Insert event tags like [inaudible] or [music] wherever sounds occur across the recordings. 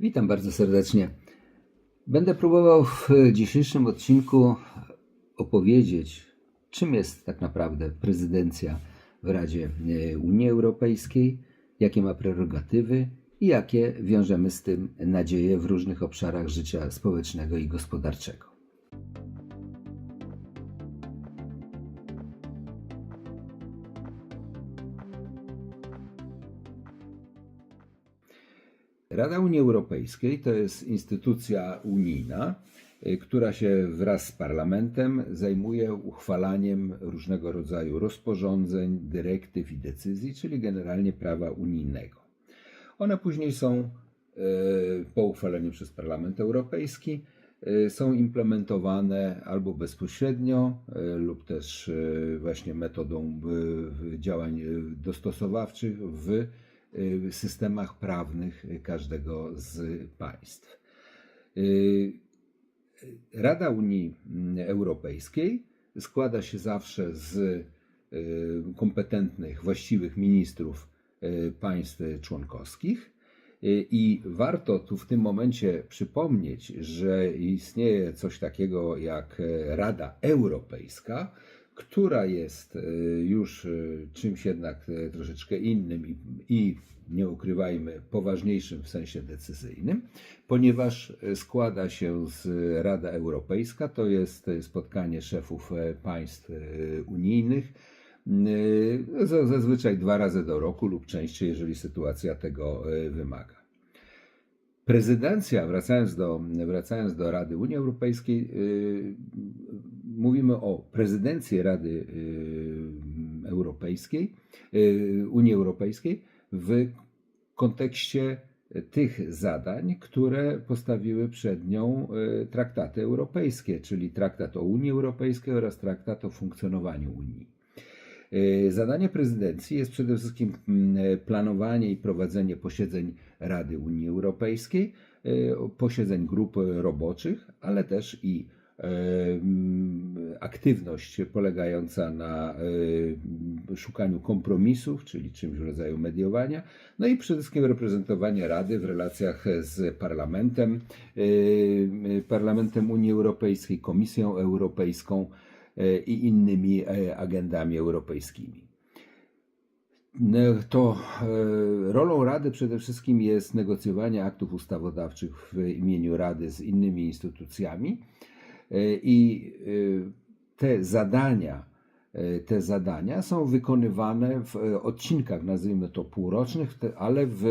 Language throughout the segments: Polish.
Witam bardzo serdecznie. Będę próbował w dzisiejszym odcinku opowiedzieć, czym jest tak naprawdę prezydencja w Radzie e, Unii Europejskiej, jakie ma prerogatywy i jakie wiążemy z tym nadzieje w różnych obszarach życia społecznego i gospodarczego. Rada Unii Europejskiej to jest instytucja unijna, y, która się wraz z parlamentem zajmuje uchwalaniem różnego rodzaju rozporządzeń, dyrektyw i decyzji, czyli generalnie prawa unijnego. One później są y, po uchwaleniu przez Parlament Europejski y, są implementowane albo bezpośrednio, lub też właśnie metodą działań dostosowawczych w w systemach prawnych każdego z państw. Y, Rada Unii Europejskiej składa się zawsze z y, kompetentnych, właściwych ministrów y, państw członkowskich. I warto tu w tym momencie przypomnieć, że istnieje coś takiego jak Rada Europejska, która jest e, już e, czymś jednak e, troszeczkę innym i, i nie ukrywajmy, poważniejszym w sensie decyzyjnym, ponieważ składa się z Rada Europejska, to jest spotkanie szefów państw unijnych, zazwyczaj dwa razy do roku lub częściej, jeżeli sytuacja tego wymaga. Prezydencja, wracając do, wracając do Rady Unii Europejskiej, mówimy o prezydencji Rady y, Europejskiej, y, Unii Europejskiej w kontekście tych zadań, które postawiły przed nią y, traktaty europejskie, czyli traktat o Unii Europejskiej oraz traktat o funkcjonowaniu Unii. Zadanie prezydencji jest przede wszystkim mm, planowanie i prowadzenie posiedzeń Rady Unii Europejskiej, posiedzeń grup roboczych, ale też i aktywność polegająca na szukaniu kompromisów, czyli czymś w rodzaju mediowania, no i przede wszystkim reprezentowanie Rady w relacjach z Parlamentem, Parlamentem Unii Europejskiej, Komisją Europejską e, i innymi e, agendami europejskimi. To e, rolą Rady przede wszystkim jest negocjowanie aktów ustawodawczych w imieniu Rady z innymi instytucjami E, I e, te zadania, e, te zadania są wykonywane w odcinkach, nazwijmy to półrocznych, ale w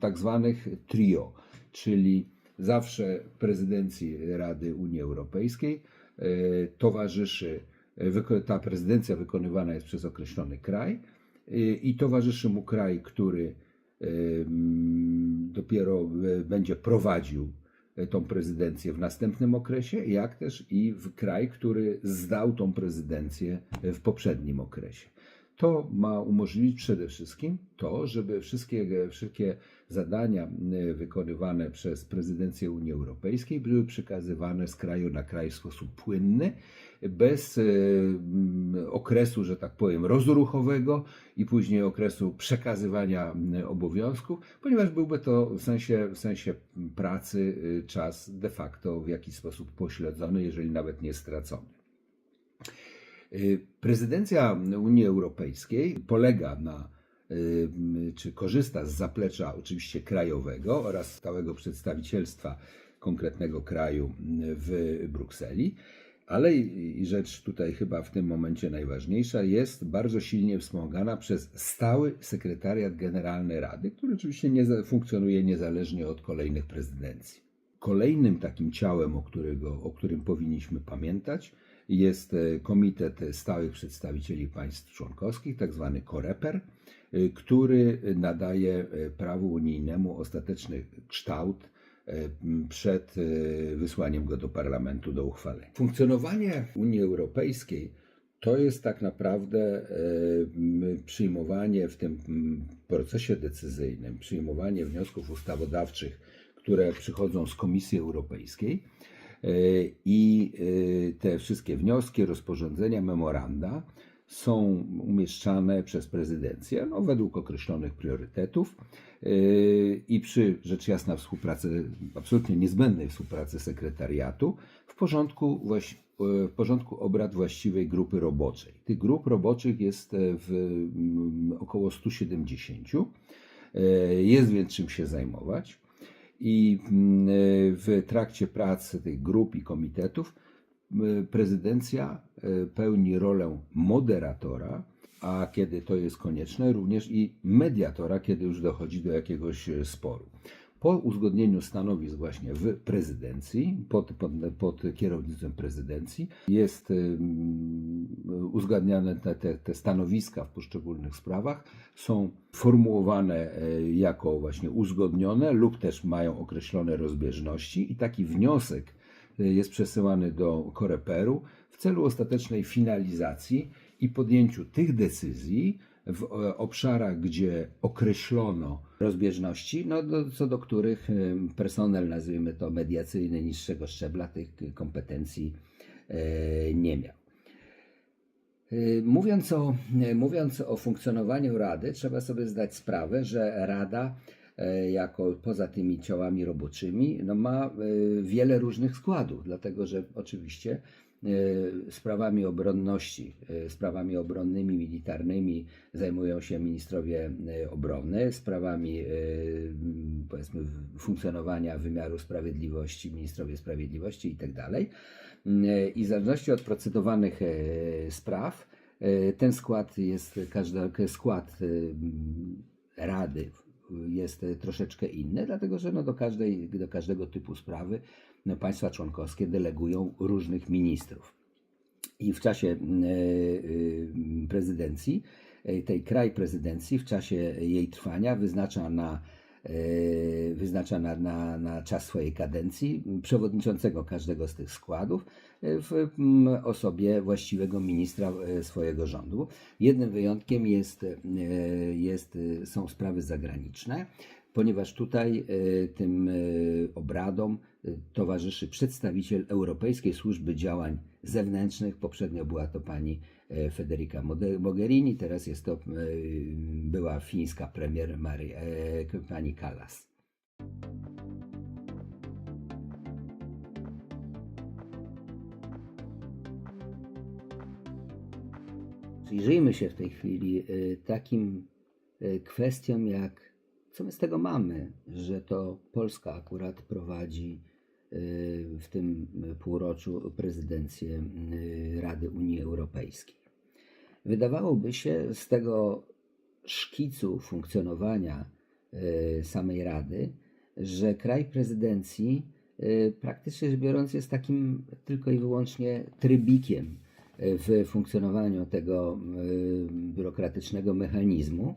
tak zwanych trio, czyli zawsze prezydencji Rady Unii Europejskiej towarzyszy, ta prezydencja wykonywana jest przez określony kraj i towarzyszy mu kraj, który dopiero będzie prowadził tą prezydencję w następnym okresie, jak też i w kraj, który zdał tą prezydencję w poprzednim okresie. To ma umożliwić przede wszystkim to, żeby wszystkie, wszystkie zadania e, wykonywane przez prezydencję Unii Europejskiej były przekazywane z kraju na kraj w sposób płynny, bez e, okresu, że tak powiem, rozruchowego i później okresu przekazywania obowiązków, ponieważ byłby to w sensie, w sensie pracy czas de facto w jakiś sposób pośledzony, jeżeli nawet nie stracony. Prezydencja Unii Europejskiej polega na czy korzysta z zaplecza oczywiście krajowego oraz stałego przedstawicielstwa konkretnego kraju w Brukseli, ale i rzecz tutaj chyba w tym momencie najważniejsza, jest bardzo silnie wspomagana przez stały sekretariat generalny Rady, który oczywiście nie funkcjonuje niezależnie od kolejnych prezydencji. Kolejnym takim ciałem, o, którego, o którym powinniśmy pamiętać, jest e, Komitet Stałych Przedstawicieli Państw Członkowskich, tak zwany KOREPER, e, który nadaje e, prawu unijnemu ostateczny kształt przed wysłaniem go do parlamentu do uchwalenia. Funkcjonowanie Unii Europejskiej to jest tak naprawdę przyjmowanie w tym procesie decyzyjnym, przyjmowanie wniosków ustawodawczych, które przychodzą z Komisji Europejskiej i e, te wszystkie wnioski, rozporządzenia, memoranda są umieszczane przez prezydencję no, według określonych priorytetów yy, i przy rzecz jasna współpracy, absolutnie niezbędnej współpracy sekretariatu w porządku, w porządku obrad właściwej grupy roboczej. Tych grup roboczych jest e, w około 170. E, Jest więc czym się zajmować. I mm, w trakcie pracy tych grup i komitetów m, prezydencja e, pełni rolę moderatora, a kiedy to jest konieczne, również i mediatora, kiedy już dochodzi do jakiegoś e, sporu. Po uzgodnieniu stanowisk właśnie w prezydencji, pod, pod, pod kierownictwem prezydencji, jest uzgadniane te, te, te stanowiska w poszczególnych sprawach, są formułowane e, jako właśnie uzgodnione lub też mają określone rozbieżności i taki wniosek e, jest przesyłany do koreperu w celu ostatecznej finalizacji i podjęciu tych decyzji w e, obszarach, gdzie określono rozbieżności, no, do, co do których personel, nazwijmy to mediacyjny niższego szczebla, tych kompetencji e, nie miał. Y, Mówiąc o, y, mówiąc o funkcjonowaniu Rady, trzeba sobie zdać sprawę, że Rada, e, jako poza tymi ciałami roboczymi, no ma e, wiele różnych składów, dlatego że oczywiście e, sprawami obronności, e, sprawami obronnymi, militarnymi zajmują się ministrowie e, obrony, sprawami e, powiedzmy funkcjonowania wymiaru sprawiedliwości, ministrowie sprawiedliwości i tak. I w zależności od procedowanych e, spraw, e, ten skład jest, każdy skład e, rady jest e, troszeczkę inny, dlatego że no do, każdej, do każdego typu sprawy państwa członkowskie delegują różnych ministrów. I w czasie e, e, prezydencji, e, tej kraj prezydencji, w czasie jej trwania wyznacza na wyznacza na, na, na czas swojej kadencji przewodniczącego każdego z tych składów w osobie właściwego ministra swojego rządu. Jednym wyjątkiem jest, jest, są sprawy zagraniczne, ponieważ tutaj e, tym e, obradom e, towarzyszy przedstawiciel Europejskiej Służby Działań Zewnętrznych. Poprzednio była to pani Federica Mogherini, teraz jest to była fińska premier Mari, k- pani Kallas. Przyjrzyjmy się w tej chwili takim kwestiom, jak co my z tego mamy, że to Polska akurat prowadzi e, w tym półroczu prezydencję e, Rady Unii Europejskiej. Wydawałoby się z tego szkicu funkcjonowania e, samej Rady, że kraj prezydencji praktycznie rzecz biorąc jest takim tylko i wyłącznie trybikiem w funkcjonowaniu tego biurokratycznego mechanizmu.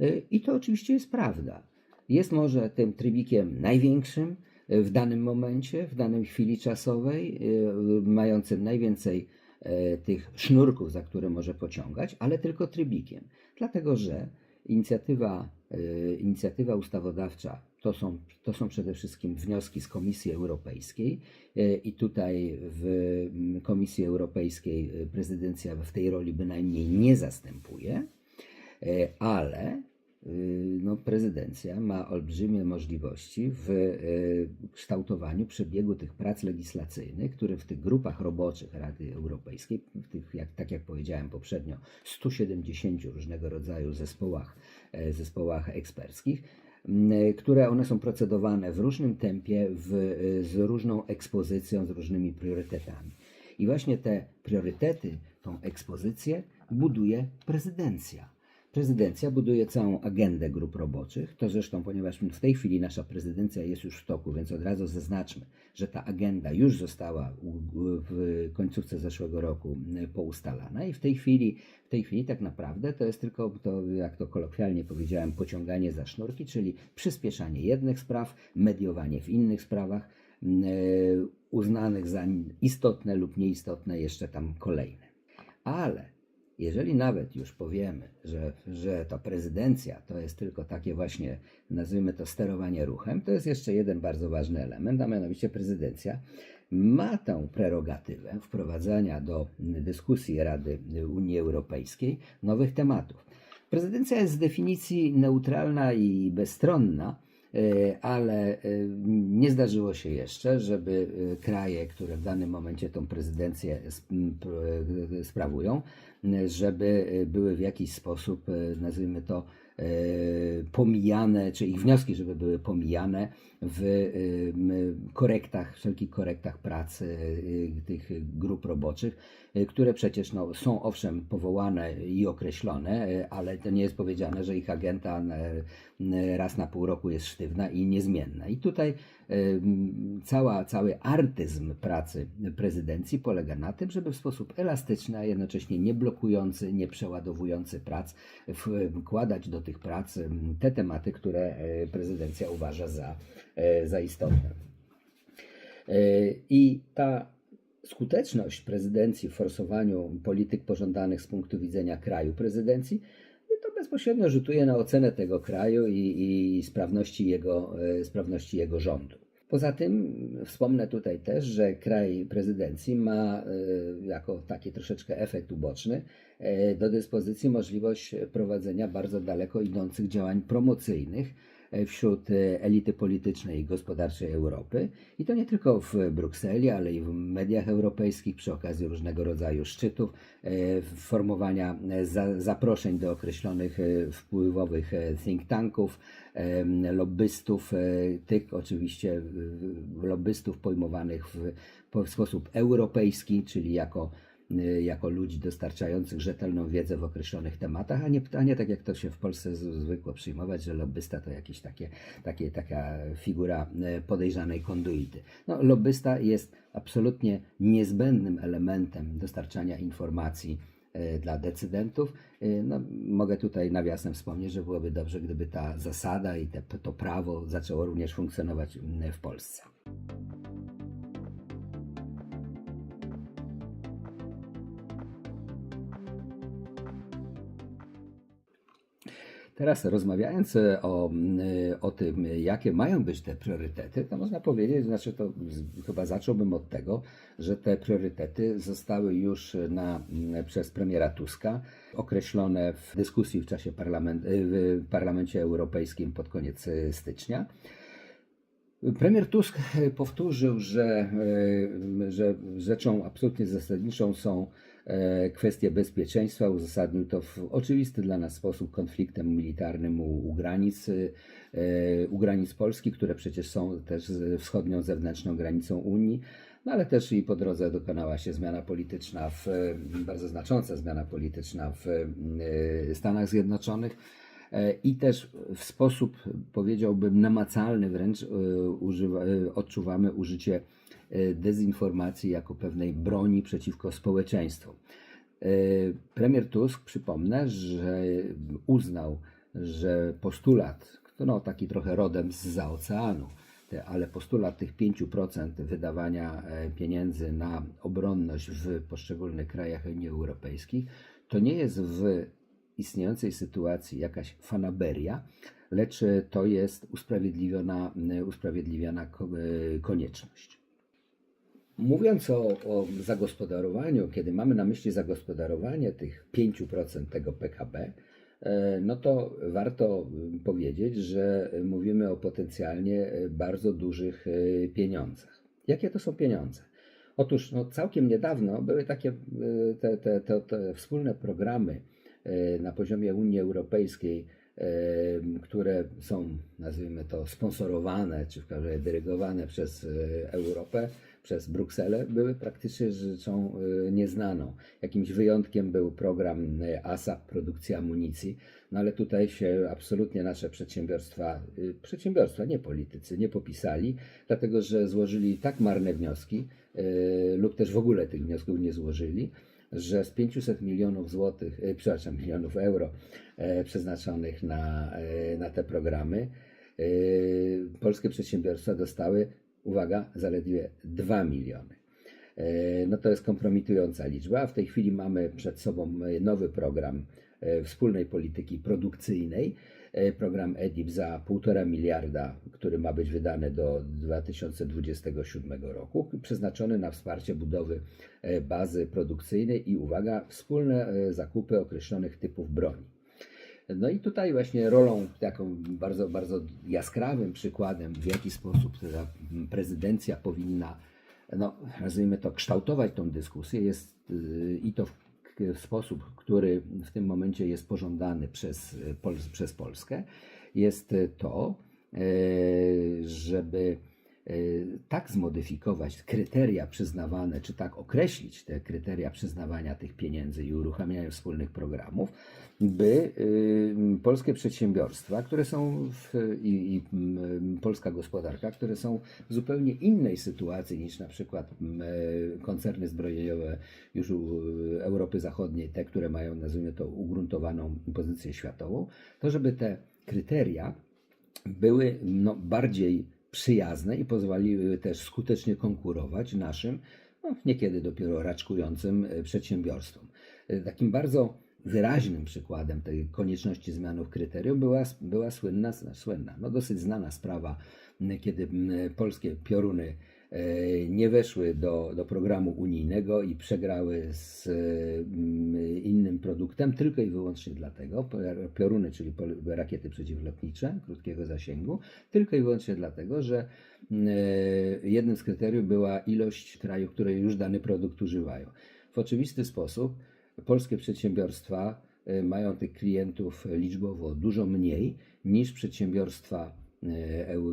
E, I to oczywiście jest prawda. Jest może tym trybikiem największym e, w danym momencie, w danej chwili czasowej, e, mającym najwięcej tych sznurków, za które może pociągać, ale tylko trybikiem. Dlatego, że inicjatywa, inicjatywa ustawodawcza to są, to są przede wszystkim wnioski z Komisji Europejskiej i tutaj w mm, Komisji Europejskiej prezydencja w tej roli bynajmniej nie zastępuje, ale y, no, prezydencja ma olbrzymie możliwości w e, kształtowaniu przebiegu tych prac legislacyjnych, które w tych grupach roboczych Rady Europejskiej, w tych, jak, tak jak powiedziałem poprzednio, 170 różnego rodzaju zespołach, e, zespołach eksperckich, e, które one są procedowane w różnym tempie, w, e, z różną ekspozycją, z różnymi priorytetami. I właśnie te priorytety, tą ekspozycję buduje prezydencja. Prezydencja buduje całą agendę grup roboczych. To zresztą, ponieważ w tej chwili nasza prezydencja jest już w toku, więc od razu zaznaczmy, że ta agenda już została w końcówce zeszłego roku poustalana i w tej chwili, w tej chwili tak naprawdę to jest tylko to, jak to kolokwialnie powiedziałem, pociąganie za sznurki, czyli przyspieszanie jednych spraw, mediowanie w innych sprawach, y, uznanych za istotne lub nieistotne jeszcze tam kolejne. Ale jeżeli nawet już powiemy, że, że ta prezydencja to jest tylko takie właśnie, nazwijmy to sterowanie ruchem, to jest jeszcze jeden bardzo ważny element, a mianowicie prezydencja ma tę prerogatywę wprowadzania do dyskusji Rady Unii Europejskiej nowych tematów. Prezydencja jest z definicji neutralna i bezstronna, ale e, nie zdarzyło się jeszcze, żeby e, kraje, które w danym momencie tą prezydencję sprawują, żeby e, były w jakiś sposób, e, nazwijmy to, e, pomijane, czy ich wnioski, żeby były pomijane w korektach, wszelkich korektach pracy e, tych grup roboczych, e, które przecież no, są owszem powołane i określone, e, ale to nie jest powiedziane, że ich agenta raz na pół roku jest sztywna i niezmienna. I tutaj cała, cały artyzm pracy prezydencji polega na tym, żeby w sposób elastyczny, a jednocześnie nie blokujący, nie przeładowujący prac, wkładać do tych prac te tematy, które e, prezydencja uważa za, za istotne. E, I ta skuteczność prezydencji w forsowaniu polityk pożądanych z punktu widzenia kraju prezydencji to bezpośrednio rzutuje na ocenę tego kraju i, i sprawności, jego, e, sprawności jego rządu. Poza tym wspomnę tutaj też, że kraj prezydencji ma e, jako taki troszeczkę efekt uboczny e, do dyspozycji możliwość prowadzenia bardzo daleko idących działań promocyjnych e, wśród e, elity politycznej i gospodarczej Europy. I to nie tylko w Brukseli, ale i w mediach europejskich przy okazji różnego rodzaju szczytów, e, formowania e, za, zaproszeń do określonych e, wpływowych e, think tanków, lobbystów, e, tych oczywiście lobbystów pojmowanych w, w sposób europejski, czyli jako jako ludzi dostarczających rzetelną wiedzę w określonych tematach, a nie, a nie tak jak to się w Polsce zwykło przyjmować, że lobbysta to jakiś takie, takie, taka figura y, podejrzanej konduity. No, lobbysta jest absolutnie niezbędnym elementem dostarczania informacji y, dla decydentów. Y, No, mogę tutaj nawiasem wspomnieć, że byłoby dobrze, gdyby ta zasada i te, to prawo zaczęło również funkcjonować y, w Polsce. Teraz rozmawiając e, o, mm, o tym, jakie mają być te priorytety, to można powiedzieć, znaczy to chyba zacząłbym od tego, że te priorytety zostały już na, przez premiera Tuska określone w dyskusji w czasie parlament, w Parlamencie Europejskim pod koniec e, stycznia. Premier Tusk e, powtórzył, że, e, że rzeczą absolutnie zasadniczą są e, kwestie bezpieczeństwa. Uzasadnił to w oczywisty dla nas sposób konfliktem militarnym u, u, granic, e, u granic Polski, które przecież są też wschodnią zewnętrzną granicą Unii. No ale też i po drodze dokonała się zmiana polityczna, w, bardzo znacząca zmiana polityczna w e, Stanach Zjednoczonych. I też w sposób, powiedziałbym, namacalny wręcz używa, odczuwamy użycie dezinformacji jako pewnej broni przeciwko społeczeństwu. E, Premier Tusk, przypomnę, że uznał, że postulat, no taki trochę rodem z oceanu, ale postulat tych 5% wydawania e, pieniędzy na obronność w poszczególnych krajach Unii Europejskiej, to nie jest w istniejącej sytuacji jakaś fanaberia, lecz e, to jest usprawiedliwiona, e, usprawiedliwiona ko- e, konieczność. Mówiąc o, o zagospodarowaniu, kiedy mamy na myśli zagospodarowanie tych 5% tego PKB, e, no to warto mm, powiedzieć, że mówimy o potencjalnie e, bardzo dużych e, pieniądzach. Jakie to są pieniądze? Otóż no, całkiem niedawno były takie te, te, te, te wspólne programy na poziomie Unii Europejskiej, które są, nazwijmy to, sponsorowane, czy w każdym razie dyrygowane przez Europę, przez Brukselę, były praktycznie rzeczą e, nieznaną. Jakimś wyjątkiem był program e, ASAP, produkcja amunicji, no ale tutaj się absolutnie nasze przedsiębiorstwa, e, przedsiębiorstwa, nie politycy, nie popisali, dlatego że złożyli tak marne wnioski, lub też w ogóle tych wniosków nie złożyli, że z 500 milionów złotych, przepraszam, milionów euro przeznaczonych na, na te programy, polskie przedsiębiorstwa dostały, uwaga, zaledwie 2 miliony. E, No to jest kompromitująca liczba. W tej chwili mamy przed sobą e, nowy program e, wspólnej polityki produkcyjnej, program EDIP za 1,5 miliarda, który ma być wydany do 2027 roku, przeznaczony na wsparcie budowy bazy produkcyjnej i uwaga, wspólne zakupy określonych typów broni. No i tutaj właśnie rolą taką bardzo, bardzo jaskrawym przykładem, w jaki sposób ta prezydencja powinna, no, nazwijmy to, kształtować tą dyskusję, jest y, i to w, sposób, który w tym momencie jest pożądany przez, y, przez Polskę, jest to, y, żeby tak zmodyfikować kryteria przyznawane, czy tak określić te kryteria przyznawania tych pieniędzy i uruchamiania wspólnych programów, by y, polskie przedsiębiorstwa, które są w, i, i polska gospodarka, które są w zupełnie innej sytuacji niż na przykład e, koncerny zbrojeniowe już Europy Zachodniej, te, które mają, nazwijmy to, ugruntowaną pozycję światową, to żeby te kryteria były no, bardziej przyjazne i pozwoliły też skutecznie konkurować naszym, no, niekiedy dopiero raczkującym e, przedsiębiorstwom. E, Takim bardzo wyraźnym przykładem tej konieczności zmianów kryteriów była, była słynna, słynna, no dosyć znana sprawa, kiedy polskie pioruny nie weszły do, do programu unijnego i przegrały z m, innym produktem tylko i wyłącznie dlatego, pioruny, czyli rakiety przeciwlotnicze krótkiego zasięgu, tylko i wyłącznie dlatego, że e, jednym z kryteriów była ilość krajów, które już dany produkt używają. W oczywisty sposób polskie przedsiębiorstwa e, mają tych klientów liczbowo dużo mniej niż przedsiębiorstwa e,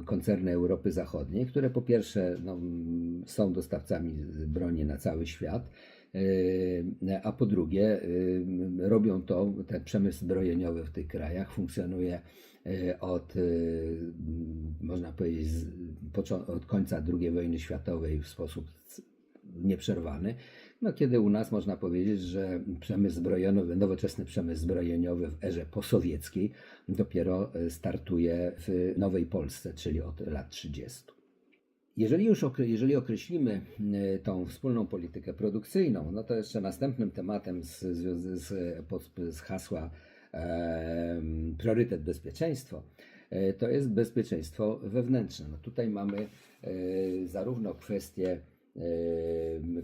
koncerny Europy Zachodniej, które po pierwsze no, są dostawcami broni na cały świat, e, a po drugie e, robią to, ten przemysł zbrojeniowy w tych krajach funkcjonuje e, od, e, można powiedzieć, od końca II wojny światowej w sposób nieprzerwany. No, kiedy u nas można powiedzieć, że przemysł zbrojeniowy, nowoczesny przemysł zbrojeniowy w erze posowieckiej dopiero e, startuje w Nowej Polsce, czyli od lat 30. Jeżeli już jeżeli określimy e, tą wspólną politykę produkcyjną, no to jeszcze następnym tematem z, z, z, z hasła em, priorytet bezpieczeństwo, e, to jest bezpieczeństwo wewnętrzne. No tutaj mamy e, zarówno kwestię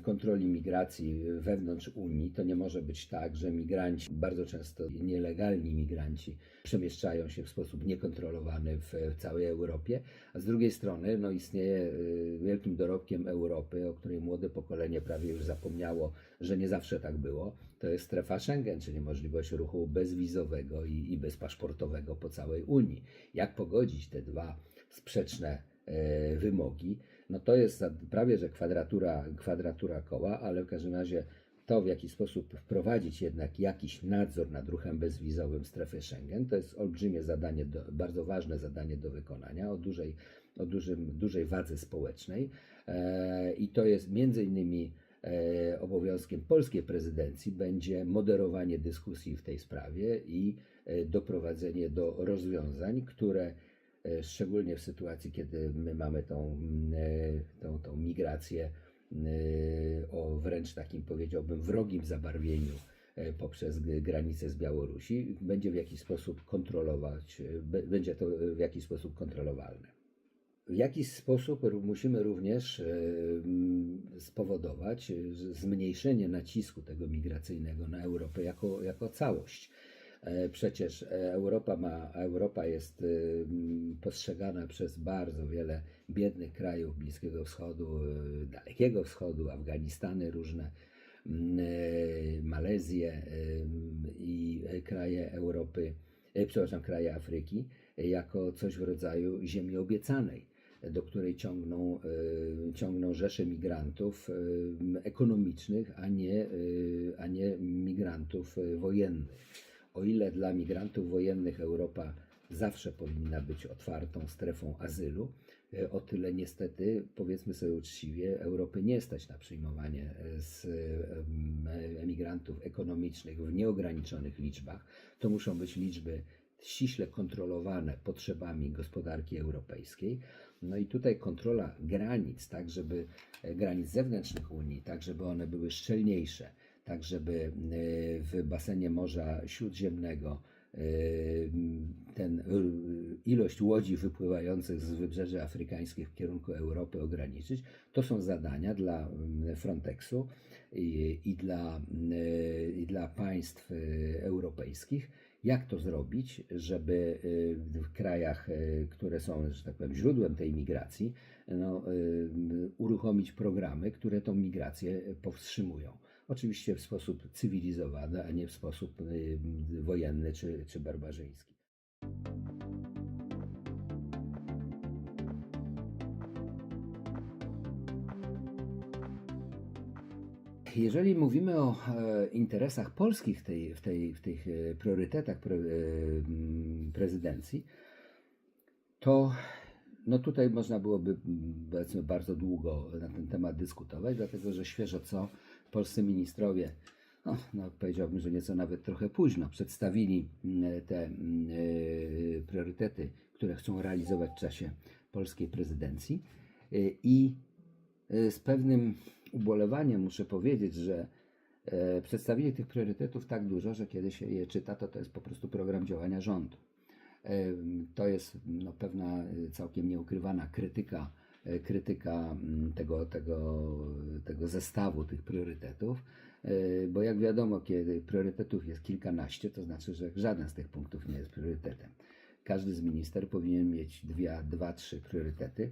kontroli migracji wewnątrz Unii. To nie może być tak, że migranci, bardzo często nielegalni migranci, przemieszczają się w sposób niekontrolowany w całej Europie, a z drugiej strony no, istnieje y, wielkim dorobkiem Europy, o której młode pokolenie prawie już zapomniało, że nie zawsze tak było. To jest strefa Schengen, czyli możliwość ruchu bezwizowego i, i bezpaszportowego po całej Unii. Jak pogodzić te dwa sprzeczne e, wymogi? No to jest prawie że kwadratura, kwadratura koła, ale w każdym razie to, w jaki sposób wprowadzić jednak jakiś nadzór nad ruchem bezwizowym w strefie Schengen, to jest olbrzymie zadanie, do, bardzo ważne zadanie do wykonania o dużej, o dużym, dużej wadze społecznej. E, i to jest między innymi e, obowiązkiem polskiej prezydencji będzie moderowanie dyskusji w tej sprawie i e, doprowadzenie do rozwiązań, które szczególnie w sytuacji, kiedy my mamy tą, mm, e, tą, tą migrację e, o wręcz takim powiedziałbym wrogim zabarwieniu e, poprzez g- granicę z Białorusi, będzie w jakiś sposób kontrolować, e, będzie to e, w jakiś sposób kontrolowalne. W jakiś sposób musimy również e, mm, spowodować e, zmniejszenie nacisku tego migracyjnego na Europę jako, jako całość. E, Przecież e, Europa, ma, Europa jest mm, postrzegana przez bardzo wiele biednych krajów Bliskiego Wschodu, e, Dalekiego Wschodu, Afganistany różne, e, Malezję e, i kraje Europy, przepraszam, kraje Afryki, jako coś w rodzaju ziemi obiecanej, do której ciągną, ciągną rzesze migrantów ekonomicznych, a nie, a nie migrantów wojennych. O ile dla migrantów wojennych Europa zawsze powinna być otwartą strefą azylu, e, o tyle niestety, powiedzmy sobie uczciwie, Europy nie stać na przyjmowanie e, z em, emigrantów ekonomicznych w nieograniczonych liczbach. To muszą być liczby ściśle kontrolowane potrzebami gospodarki europejskiej. No i tutaj kontrola granic, tak żeby e, granic zewnętrznych Unii, tak żeby one były szczelniejsze, tak żeby e, w basenie Morza Śródziemnego ten ilość łodzi wypływających z wybrzeży afrykańskich w kierunku Europy ograniczyć. To są zadania dla Frontexu i, i, dla, y, i dla państw y, europejskich. Jak to zrobić, żeby y, w krajach, y, które są, że tak powiem, źródłem tej migracji, no, y, uruchomić programy, które tą migrację powstrzymują. Oczywiście w sposób cywilizowany, a nie w sposób y, wojenny czy, czy barbarzyński. Jeżeli mówimy o e, interesach polskich w, tej, w, tej, w tych e, priorytetach e, prezydencji, to no tutaj można byłoby bardzo długo na ten temat dyskutować, dlatego że świeżo co polscy ministrowie, no, no powiedziałbym, że nieco nawet trochę późno, przedstawili m, te m, e, priorytety, które chcą realizować w czasie polskiej prezydencji E, i e, z pewnym ubolewaniem muszę powiedzieć, że e, przedstawili tych priorytetów tak dużo, że kiedy się je czyta, to to jest po prostu program działania rządu. E, To jest no, pewna całkiem nieukrywana krytyka, krytyka mm, tego, tego, tego zestawu tych priorytetów, e, bo jak wiadomo, kiedy priorytetów jest kilkanaście, to znaczy, że żaden z tych punktów nie jest priorytetem. Każdy z minister powinien mieć dwie, dwa, trzy priorytety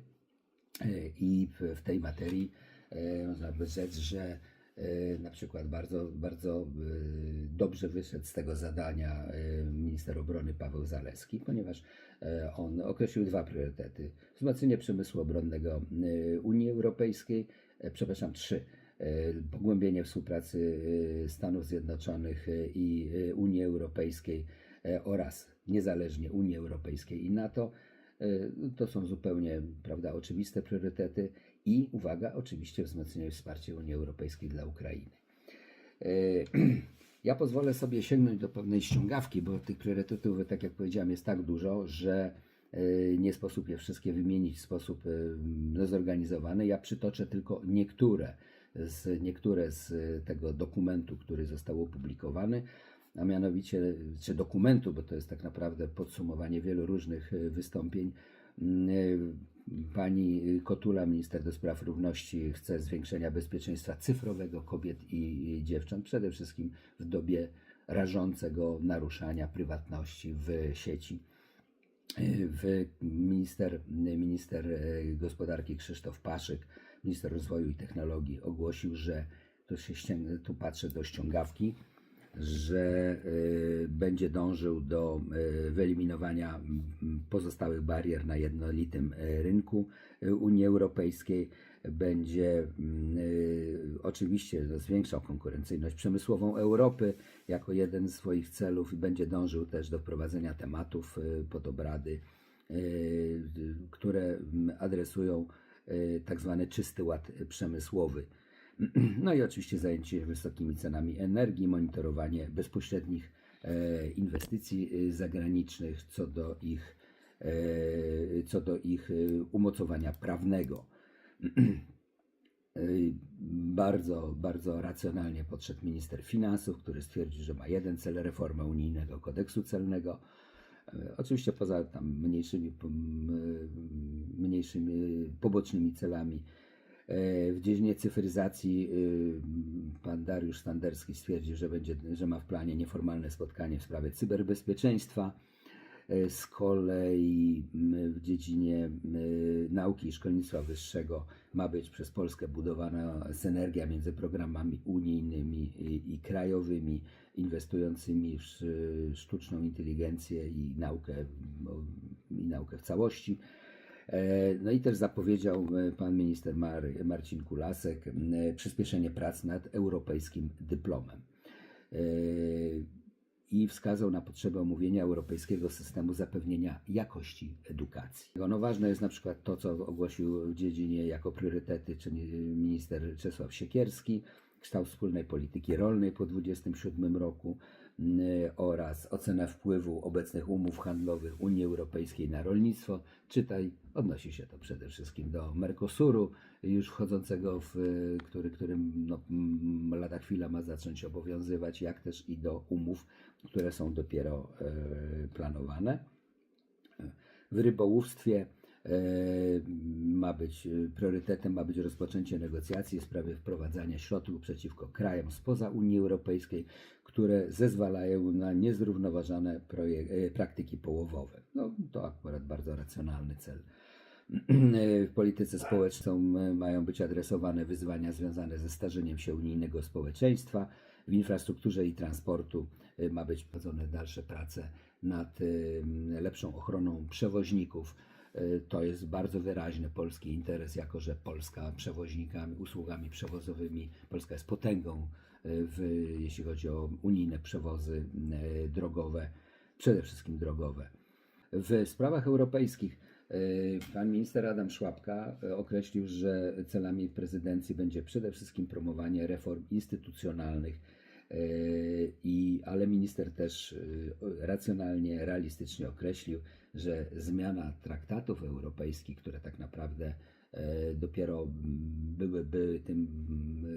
e, i w, tej materii e, można by rzec, że e, na przykład bardzo, bardzo e, dobrze wyszedł z tego zadania e, minister obrony Paweł Zaleski, ponieważ e, on określił dwa priorytety. Wzmocnienie przemysłu obronnego e, Unii Europejskiej, e, przepraszam, trzy. E, Pogłębienie współpracy e, Stanów Zjednoczonych e, i e, Unii Europejskiej e, oraz niezależnie Unii Europejskiej i NATO. E, To są zupełnie prawda, oczywiste priorytety i uwaga, oczywiście wzmocnienie wsparcia Unii Europejskiej dla Ukrainy. E, [clears throat] Ja pozwolę sobie sięgnąć do pewnej ściągawki, bo tych priorytetów, tak jak powiedziałem, jest tak dużo, że e, nie sposób je wszystkie wymienić w sposób e, no, zorganizowany. Ja przytoczę tylko niektóre z, niektóre z tego dokumentu, który został opublikowany, a mianowicie, czy dokumentu, bo to jest tak naprawdę podsumowanie wielu różnych wystąpień. Pani Kotula, minister do spraw równości, chce zwiększenia bezpieczeństwa cyfrowego kobiet i dziewcząt, przede wszystkim w dobie rażącego naruszania prywatności w sieci. W minister, minister gospodarki Krzysztof Paszyk, minister rozwoju i technologii ogłosił, że tu się tu patrzę do ściągawki, że e, będzie dążył do e, wyeliminowania m, pozostałych barier na jednolitym e, rynku Unii Europejskiej. Będzie m, e, oczywiście zwiększał konkurencyjność przemysłową Europy jako jeden z swoich celów i będzie dążył też do wprowadzenia tematów pod obrady, które m, adresują tak zwany czysty ład przemysłowy. [clears throat] No i oczywiście zajęcie się wysokimi cenami energii, monitorowanie bezpośrednich e, inwestycji e, zagranicznych co do ich, e, co do ich umocowania prawnego. [clears throat] Bardzo, bardzo racjonalnie podszedł minister finansów, który stwierdził, że ma jeden cel reformę unijnego kodeksu celnego. Oczywiście poza tam mniejszymi, mniejszymi pobocznymi celami W dziedzinie cyfryzacji y, pan Dariusz Standerski stwierdził, że, będzie, że ma w planie nieformalne spotkanie w sprawie cyberbezpieczeństwa. E, Z kolei w dziedzinie nauki i szkolnictwa wyższego ma być przez Polskę budowana synergia między programami unijnymi i, krajowymi, inwestującymi w sz- sztuczną inteligencję i naukę, i naukę w całości. E, No i też zapowiedział e, pan minister Mar- Marcin Kulasek e, przyspieszenie prac nad europejskim dyplomem. I wskazał na potrzebę omówienia europejskiego systemu zapewnienia jakości edukacji. No ważne jest na przykład to, co ogłosił w dziedzinie jako priorytety czyli minister Czesław Siekierski, kształt wspólnej polityki rolnej po 27 roku, oraz ocenę wpływu obecnych umów handlowych Unii Europejskiej na rolnictwo. Czytaj, odnosi się to przede wszystkim do Mercosuru, już wchodzącego w, który, którym no, lada chwila ma zacząć obowiązywać, jak też i do umów, które są dopiero y, planowane. W rybołówstwie e, ma być e, priorytetem ma być rozpoczęcie negocjacji w sprawie wprowadzania środków przeciwko krajom spoza Unii Europejskiej, które zezwalają na niezrównoważone e, praktyki połowowe. No, to akurat bardzo racjonalny cel. W polityce społecznej e, mają być adresowane wyzwania związane ze starzeniem się unijnego społeczeństwa. W infrastrukturze i transportu e, ma być prowadzone dalsze prace nad e, lepszą ochroną przewoźników. E, To jest bardzo wyraźny polski interes, jako że Polska przewoźnikami, usługami przewozowymi, Polska jest potęgą, e, w, jeśli chodzi o unijne przewozy e, drogowe, przede wszystkim drogowe. W sprawach europejskich pan minister Adam Szłapka określił, że celami prezydencji będzie przede wszystkim promowanie reform instytucjonalnych, i, ale minister też e, racjonalnie, realistycznie określił, że zmiana traktatów europejskich, które tak naprawdę e, dopiero byłyby tym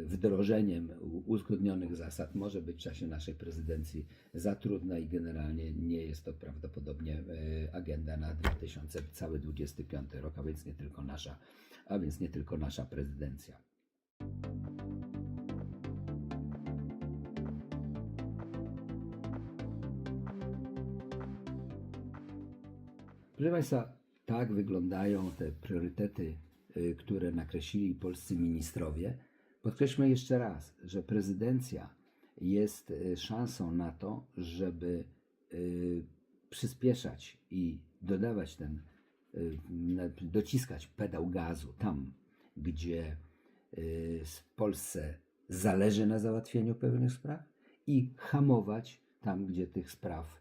wdrożeniem uzgodnionych zasad, może być w czasie naszej prezydencji za trudna i generalnie nie jest to prawdopodobnie e, agenda na 2000, cały 25 rok, a więc nie tylko nasza, a więc nie tylko nasza prezydencja. Proszę Państwa, tak wyglądają te priorytety, y, które nakreślili polscy ministrowie. Podkreślmy jeszcze raz, że prezydencja jest y, szansą na to, żeby y, przyspieszać i dodawać ten, dociskać pedał gazu tam, gdzie w Polsce zależy na załatwieniu pewnych spraw i hamować tam, gdzie tych spraw,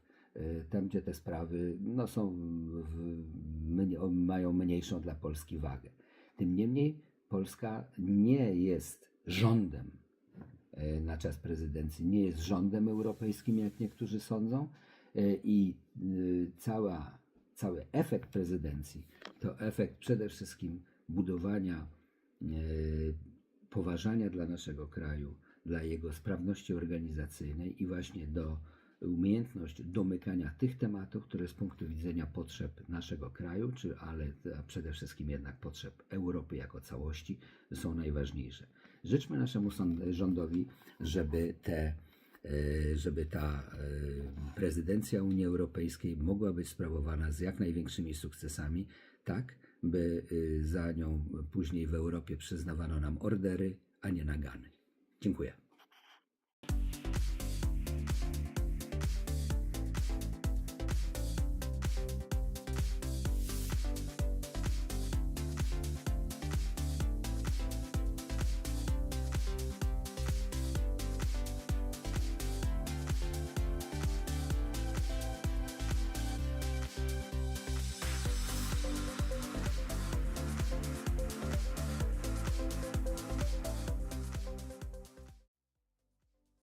tam, gdzie te sprawy no, są w, mają mniejszą dla Polski wagę. Tym niemniej Polska nie jest rządem e, na czas prezydencji, nie jest rządem europejskim, jak niektórzy sądzą, e, i cała, cały efekt prezydencji to efekt przede wszystkim budowania e, poważania dla naszego kraju, dla jego sprawności organizacyjnej i właśnie do umiejętność domykania tych tematów, które z punktu widzenia potrzeb naszego kraju, czy ale przede wszystkim jednak potrzeb Europy jako całości są najważniejsze. Życzmy naszemu rządowi, żeby te e, żeby ta e, prezydencja Unii Europejskiej mogła być sprawowana z jak największymi sukcesami, tak by e, za nią później w Europie przyznawano nam ordery, a nie nagany. Dziękuję.